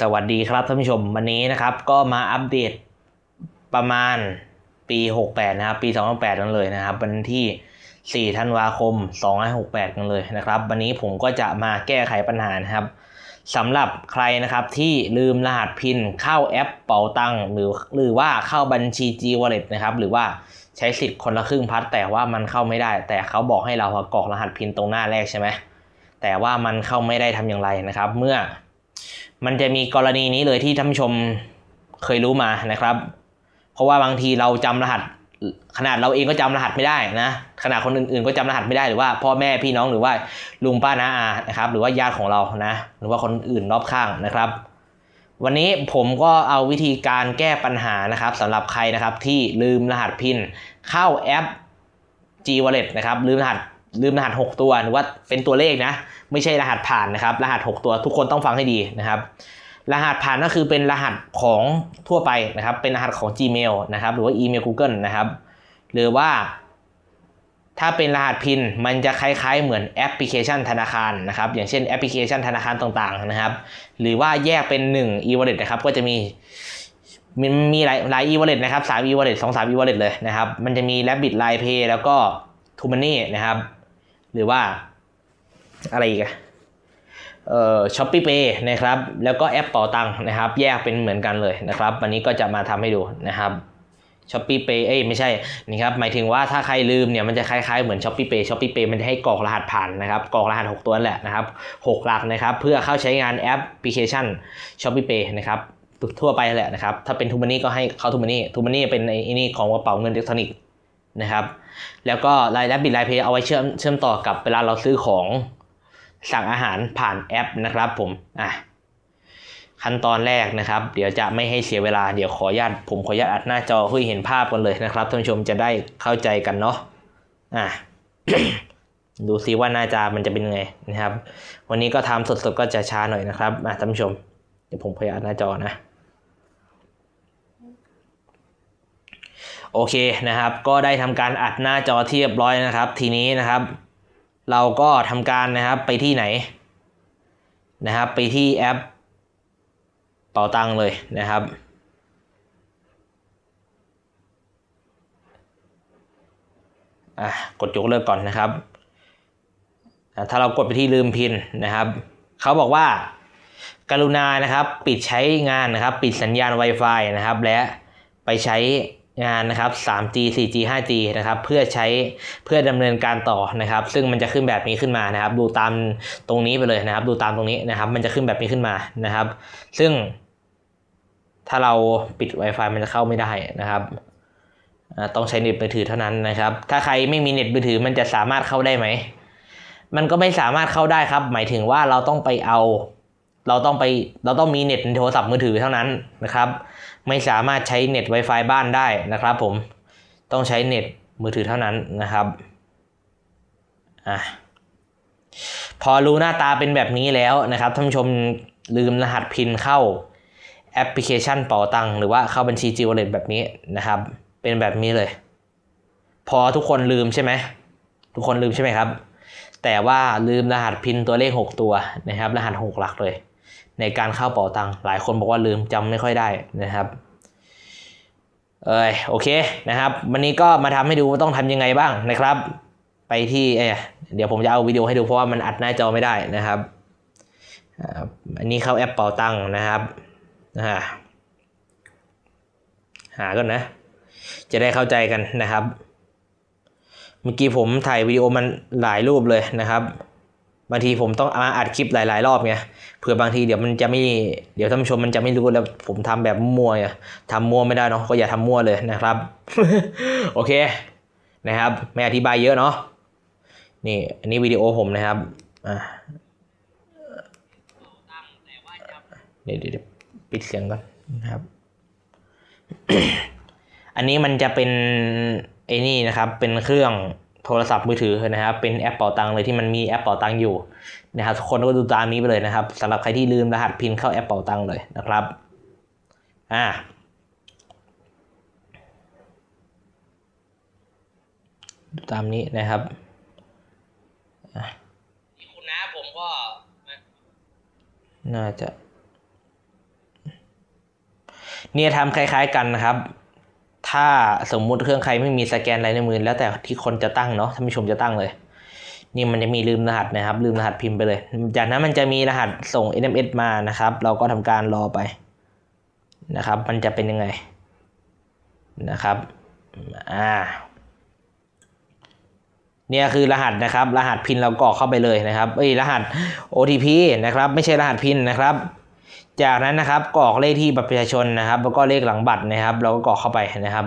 สวัสดีครับท่านผู้ชมวันนี้นะครับก็มาอัปเดตประมาณปี 68 นะครับ ปี 2008 กันเลยนะครับ วันที่ 4 ธันวาคม 2568 กันเลยนะครับ วันนี้ผมก็จะมาแก้ไขปัญหานะครับสำหรับใครนะครับที่ลืมรหัสพินเข้าแอปเป๋าตังหรือหรือว่าเข้าบัญชี G Wallet นะครับ หรือว่าใช้สิทธิ์คนละครึ่งพัดแต่ว่ามันเข้าไม่ได้ แต่เขาบอกให้เรากรอกรหัสพินตรงหน้าแรกใช่ไหมแต่ว่ามันเข้าไม่ได้ทำอย่างไรนะครับ เมื่อ มันจะมีกรณีนี้เลยที่ท่านผู้ชมเคยรู้มานะครับ เพราะว่าบางทีเราจำรหัส ขนาดเราเองก็จำรหัสไม่ได้นะ ขนาดคนอื่นๆก็จำรหัสไม่ได้หรือว่าพ่อแม่พี่น้องหรือว่าลุงป้าน้าอานะครับ หรือว่าญาติของเรานะ หรือว่าคนอื่นรอบข้างนะครับ วันนี้ผมก็เอาวิธีการแก้ปัญหานะครับสำหรับใครนะครับที่ลืมรหัสพินเข้าแอป G Wallet นะครับลืมรหัส ลืมรหัส 6 ตัวหรือว่าเป็นตัวเลขนะ ไม่ใช่รหัสผ่านนะครับ รหัส 6 ตัวทุกคนต้องฟังให้ดีนะครับ รหัสผ่านก็คือเป็นรหัสของทั่วไปนะครับ เป็นรหัสของ Gmail นะครับ หรือว่าอีเมล Google นะครับ หรือว่า ถ้าเป็นรหัสพินมันจะคล้ายๆ เหมือนแอปพลิเคชันธนาคารนะครับ อย่างเช่นแอปพลิเคชันธนาคารต่างๆนะครับ หรือว่าแยกเป็น 1 e-wallet นะครับ ก็จะมีมันมีหลายหลาย e-wallet นะครับ3 e-wallet 2 3 e-wallet เลยนะครับ มันจะมี Rabbit Line Pay แล้วก็ t o m o n e y นะครับ หรือว่าอะไรอีกอะเอ่อช้อปปี้เปนะครับ แล้วก็แอปเป๋าตังค์นะครับ แยกเป็นเหมือนกันเลยนะครับ วันนี้ก็จะมาทำให้ดูนะครับช้อปปี้เปเอ้ยไม่ใช่นี่ครับหมายถึงว่าถ้าใครลืมเนี่ยมันจะคล้ายๆเหมือนช้อปปี้เปช้อปปี้เปมันจะให้กรอกรหัสผ่านนะครับกรอกรหัส 6 ตัวนั่นแหละนะครับ6หลักนะครับเพื่อเข้าใช้งานแอปพลิเคชันช้อปปี้เปนะครับทั่วไปแหละนะครับถ้าเป็นทูมานี่ก็ให้เข้าทูมานี่ทูมานี่เป็นไอ้นี่ของกระเป๋าเงินอิเล็กทรอนิกส์ นะครับแล้วก็รายรับบิตรายเพย์เอาไว้เชื่อมเชื่อมต่อกับเวลาเราซื้อของสั่งอาหารผ่านแอปนะครับผมอะขั้นตอนแรกนะครับ เดี๋ยวจะไม่ให้เสียเวลาเดี๋ยวขออนุญาตผมขออนุญาตอัดหน้าจอเพื่อเห็นภาพกันเลยนะครับท่านผู้ชมจะได้เข้าใจกันเนาะอะดูซิว่าหน้าจามันจะเป็นยังไงนะครับ วันนี้ก็ทำสดๆก็จะช้าหน่อยนะครับอะท่านผู้ชม เดี๋ยวผมขออนุญาตหน้าจอนะ โอเคนะครับ ก็ได้ทำการอัดหน้าจอเรียบร้อยนะครับ ทีนี้นะครับ เราก็ทำการนะครับไปที่ไหนนะครับ ไปที่แอปเป่าตังเลยนะครับอะกดยกเลิกก่อนนะครับ ถ้าเรากดไปที่ลืมพินนะครับ เขาบอกว่ากรุณานะครับ ปิดใช้งานนะครับ ปิดสัญญาณ Wi-Fi นะครับ และไปใช้ งานนะครับ 3G 4G 5G นะครับ เพื่อใช้เพื่อดำเนินการต่อนะครับ ซึ่งมันจะขึ้นแบบนี้ขึ้นมานะครับ ดูตามตรงนี้ไปเลยนะครับ ดูตามตรงนี้นะครับ มันจะขึ้นแบบนี้ขึ้นมานะครับ ซึ่ง ถ้าเราปิด Wi-Fi มันจะเข้าไม่ได้นะครับต้องใช้เน็ตมือถือเท่านั้นนะครับ ถ้าใครไม่มีเน็ตมือถือมันจะสามารถเข้าได้ไหม มันก็ไม่สามารถเข้าได้ครับ หมายถึงว่าเราต้องไปเอา เราต้องไปเราต้องมีเน็ตในโทรศัพท์มือถือเท่านั้นนะครับ ไม่สามารถใช้เน็ต Wi-Fi บ้านได้นะครับผมต้องใช้เน็ตมือถือเท่านั้นนะครับอะพอรู้หน้าตาเป็นแบบนี้แล้วนะครับท่านผู้ชมลืมรหัสพินเข้าแอปพลิเคชันเป๋าตังหรือว่าเข้าบัญชี G Wallet แบบนี้นะครับ เป็นแบบนี้เลย พอทุกคนลืมใช่ไหมทุกคนลืมใช่ไหมครับ แต่ว่าลืมรหัสพินตัวเลข 6 ตัวนะครับ รหัส 6 หลักเลย ในการเข้าเป๋าตังค์หลายคนบอกว่าลืมจำไม่ค่อยได้นะครับเอยโอเคนะครับ วันนี้ก็มาทำให้ดูว่าต้องทำยังไงบ้างนะครับ ไปที่เอเดี๋ยวผมจะเอาวิดีโอให้ดูเพราะว่ามันอัดหน้าจอไม่ได้นะครับอันนี้เข้าแอปเป๋าตังค์นะครับหาก่อนนะ จะได้เข้าใจกันนะครับ เมื่อกี้ผมถ่ายวิดีโอมันหลายรูปเลยนะครับ บางทีผมต้องมาอัดคลิปหลาย ๆ รอบไงเผื่อบางทีเดี๋ยวมันจะไม่เดี๋ยวท่านผู้ชมมันจะไม่รู้แล้วผมทำแบบมั่วไงทำมั่วไม่ได้เนาะก็อย่าทำมั่วเลยนะครับ โอเคนะครับ ไม่อธิบายเยอะเนาะนี่อันนี้วิดีโอผมนะครับอ่าเดี๋ยวเดี๋ยวปิดเสียงก่อนนะครับ อันนี้มันจะเป็นไอ้นี่นะครับเป็นเครื่อง โทรศัพท์มือถือนะครับเป็นแอปเป่าตังเลยที่มันมีแอปเป่าตังอยู่นะครับทุกคนก็ดูตามนี้ไปเลยนะครับสำหรับใครที่ลืมรหัสพินเข้าแอปเป่าตังเลยนะครับอ่าดูตามนี้นะครับอ่คุณนะผมก็ น่าจะ เนี่ยทำคล้าย ๆ กันนะครับ ถ้าสมมุติเครื่องใครไม่มีสแกนลายนิ้วมือแล้วแต่ที่คนจะตั้งเนาะท่านผู้ชมจะตั้งเลย นี่มันจะมีลืมรหัสนะครับ ลืมรหัสพิมพ์ไปเลย จากนั้นมันจะมีรหัสส่ง SMS มานะครับ เราก็ทำการรอไปนะครับ มันจะเป็นยังไงนะครับอ่าเนี่ยคือรหัสนะครับ รหัสพินเรากรอกเข้าไปเลยนะครับเอ้ยรหัส OTP นะครับ ไม่ใช่รหัสพินนะครับ จากนั้นนะครับกรอกเลขที่บัตรประชาชนนะครับ แล้วก็เลขหลังบัตรนะครับ เราก็กรอกเข้าไปนะครับ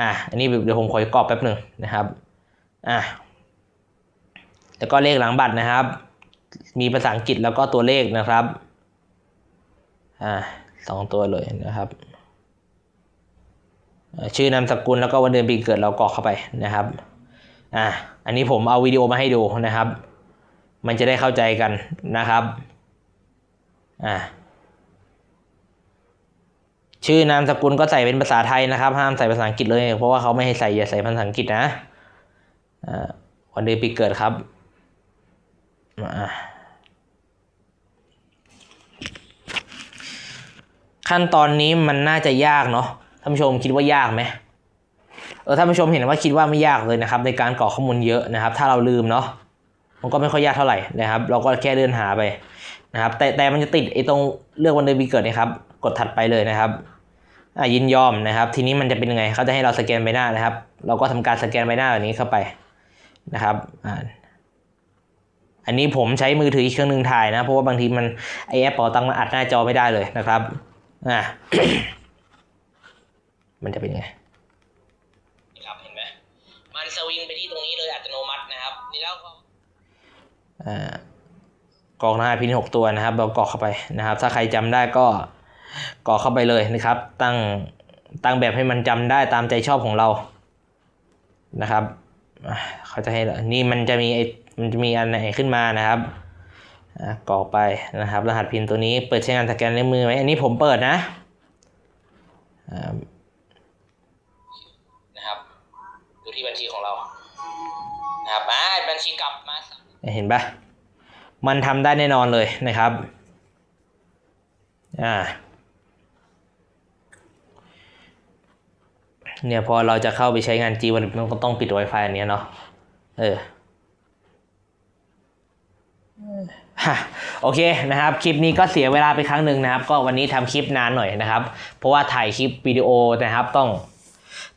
อะอันนี้เดี๋ยวผมขอกรอกแป๊บหนึ่งนะครับอะแล้วก็เลขหลังบัตรนะครับ มีภาษาอังกฤษแล้วก็ตัวเลขนะครับอ่าสองตัวเลยนะครับชื่อนามสกุลแล้วก็วันเดือนปีเกิดเรากรอกเข้าไปนะครับอะอันนี้ผมเอาวิดีโอมาให้ดูนะครับ มันจะได้เข้าใจกันนะครับอ่า ชื่อนามสกุลก็ใส่เป็นภาษาไทยนะครับ ห้ามใส่ภาษาอังกฤษเลย เพราะว่าเขาไม่ให้ใส่อย่าใส่ภาษาอังกฤษนะวันเดือนปีเกิดครับขั้นตอนนี้มันน่าจะยากเนาะท่านผู้ชมคิดว่ายากไหมเออท่านผู้ชมเห็นว่าคิดว่าไม่ยากเลยนะครับ ในการกรอกข้อมูลเยอะนะครับ ถ้าเราลืมเนาะมันก็ไม่ค่อยยากเท่าไหร่นะครับ เราก็แค่เดินหาไปนะครับ แต่แต่มันจะติดไอ้ตรงเลือกวันเดือนปีเกิดนะครับ กดถัดไปเลยนะครับอะยินยอมนะครับ ทีนี้มันจะเป็นยังไงเขาจะให้เราสแกนใบหน้านะครับ เราก็ทำการสแกนใบหน้าแบบนี้เข้าไปนะครับอ่าอันนี้ผมใช้มือถืออีกเครื่องหนึ่งถ่ายนะเพราะว่าบางทีมันไอแอปเป๋าตังค์มันอัดหน้าจอไม่ได้เลยนะครับอ่ามันจะเป็นยังไงครับเห็นไหมมันสวิงไปที่ตรงนี้เลยอัตโนมัตินะครับนี่แล้วก็อ่ากรอกรหัสพินหกตัวนะครับ เรากรอกเข้าไปนะครับ ถ้าใครจำได้ก็ กรอกเข้าไปเลยนะครับ ตั้งตั้งแบบให้มันจำได้ตามใจชอบของเรานะครับอะเขาจะให้เรานี่มันจะมีไอมันจะมีอันไหนขึ้นมานะครับอะกรอกไปนะครับ รหัสพินตัวนี้เปิดใช้งานสแกนนิ้วมือไหมอันนี้ผมเปิดนะอ่านะครับดูที่บัญชีของเรานะครับอ่าบัญชีกลับมาเห็นปะมันทำได้แน่นอนเลยนะครับ อ่า เนี่ยพอเราจะเข้าไปใช้งาน G วันมันก็ต้องปิด Wi-Fi อันเนี้ยเนาะเออฮะโอเคนะครับ คลิปนี้ก็เสียเวลาไปครั้งหนึ่งนะครับ ก็วันนี้ทำคลิปนานหน่อยนะครับ เพราะว่าถ่ายคลิปวิดีโอนะครับต้อง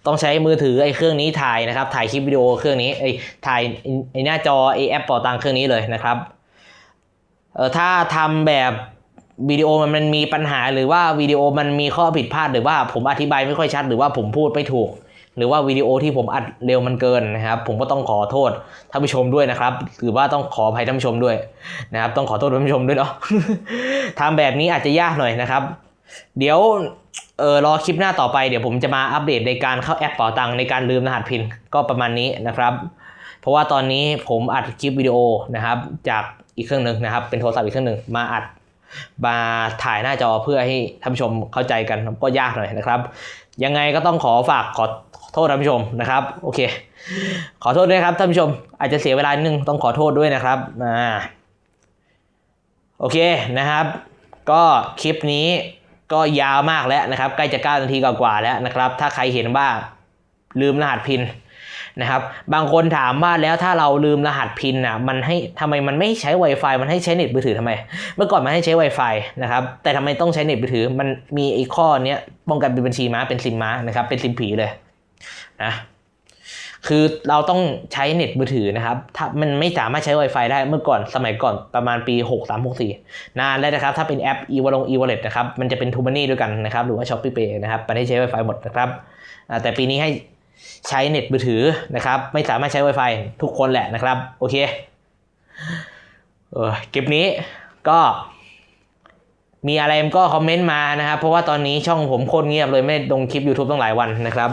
ต้องใช้มือถือไอ้เครื่องนี้ถ่ายนะครับ ถ่ายคลิปวิดีโอเครื่องนี้ไอ้ถ่ายไอ้หน้าจอไอ้แอปเป่าตังเครื่องนี้เลยนะครับเออถ้าทำแบบ วิดีโอมันมันมีปัญหาหรือว่าวิดีโอมันมีข้อผิดพลาดหรือว่าผมอธิบายไม่ค่อยชัด หรือว่าผมพูดไม่ถูก หรือว่าวิดีโอที่ผมอัดเร็วมันเกินนะครับ ผมก็ต้องขอโทษท่านผู้ชมด้วยนะครับ หรือว่าต้องขออภัยท่านผู้ชมด้วยนะครับ ต้องขอโทษท่านผู้ชมด้วยเนาะทำแบบนี้อาจจะยากหน่อยนะครับ เดี๋ยวเออรอคลิปหน้าต่อไปเดี๋ยวผมจะมาอัปเดตในการเข้าแอปเป๋าตังในการลืมรหัสพินก็ประมาณนี้นะครับ เพราะว่าตอนนี้ผมอัดคลิปวิดีโอนะครับ จากอีกเครื่องหนึ่งนะครับ เป็นโทรศัพท์อีกเครื่องหนึ่งมาอัด มาถ่ายหน้าจอเพื่อให้ท่านผู้ชมเข้าใจกันก็ยากหน่อยนะครับ ยังไงก็ต้องขอฝากขอโทษท่านผู้ชมนะครับโอเค ขอโทษด้วยครับท่านผู้ชม อาจจะเสียเวลานึงต้องขอโทษด้วยนะครับอ่าโอเคนะครับ ก็คลิปนี้ก็ยาวมากแล้วนะครับ ใกล้จะ9นาทีกว่าๆแล้วนะครับ ถ้าใครเห็นว่าลืมรหัสพิน นะครับ บางคนถามว่าแล้วถ้าเราลืมรหัสพินอะมันให้ทำไมมันไม่ใช้ Wi-Fi มันให้ใช้เน็ตมือถือทำไม เมื่อก่อนมันให้ใช้ Wi-Fi นะครับ แต่ทำไมต้องใช้เน็ตมือถือ มันมีไอ้ข้อเนี้ยป้องกันเป็นบัญชีม้าเป็นซิมม้านะครับ เป็นซิมผีเลยนะคือเราต้องใช้เน็ตมือถือนะครับ ถ้ามันไม่สามารถใช้ Wi-Fi ได้เมื่อก่อนสมัยก่อนประมาณปี 6 3 6 4 นานแล้วนะครับ ถ้าเป็นแอป e w a l o n e wallet นะครับ มันจะเป็น t ู m ม n y ด้วยกันนะครับ หรือว่า Shopee Pay นะครับมันให้ใช้ Wi-Fi หมดนะครับ แต่ปีนี้ให้ ใช้เน็ตมือถือนะครับ ไม่สามารถใช้ Wi-Fi ทุกคนแหละนะครับ โอเคเออคลิปนี้ก็มีอะไรก็คอมเมนต์มานะครับ เพราะว่าตอนนี้ช่องผมโคตรเงียบเลยไม่ลงคลิป YouTube ตั้งหลายวันนะครับ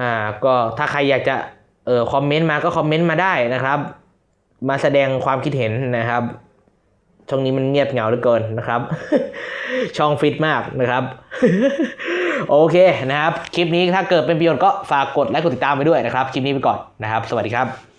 อ่าก็ถ้าใครอยากจะเออคอมเมนต์มาก็คอมเมนต์มาได้นะครับ มาแสดงความคิดเห็นนะครับ ช่องนี้มันเงียบเหงาเหลือเกินนะครับ ช่องฟิตมากนะครับ โอเคนะครับ คลิปนี้ถ้าเกิดเป็นประโยชน์ก็ฝากกดไลค์กดติดตามไปด้วยนะครับ คลิปนี้ไปก่อนนะครับ สวัสดีครับ